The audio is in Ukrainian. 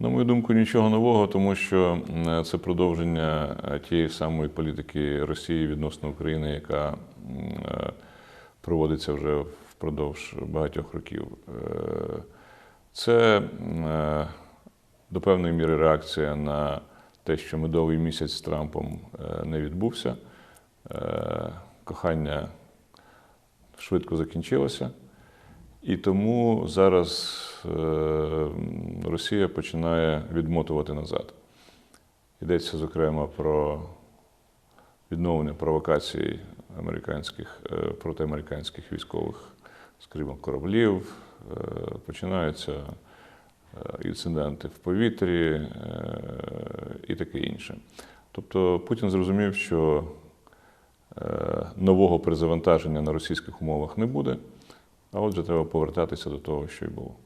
На мою думку, нічого нового, тому що це продовження е, тієї самої політики Росії відносно України, яка е, проводиться вже впродовж багатьох років. Е, Це до певної міри реакція на те, що медовий місяць з Трампом не відбувся. Кохання швидко закінчилося. І тому зараз е, Росія починає відмотувати назад. Йдеться, зокрема, про відновлення провокацій американських е, проти американських військових, скажімо, кораблів. Е, Починаються інциденти в повітрі і таке інше. Тобто Путін зрозумів, що нового перезавантаження на російських умовах не буде. А отже, треба повертатися до того, що й було.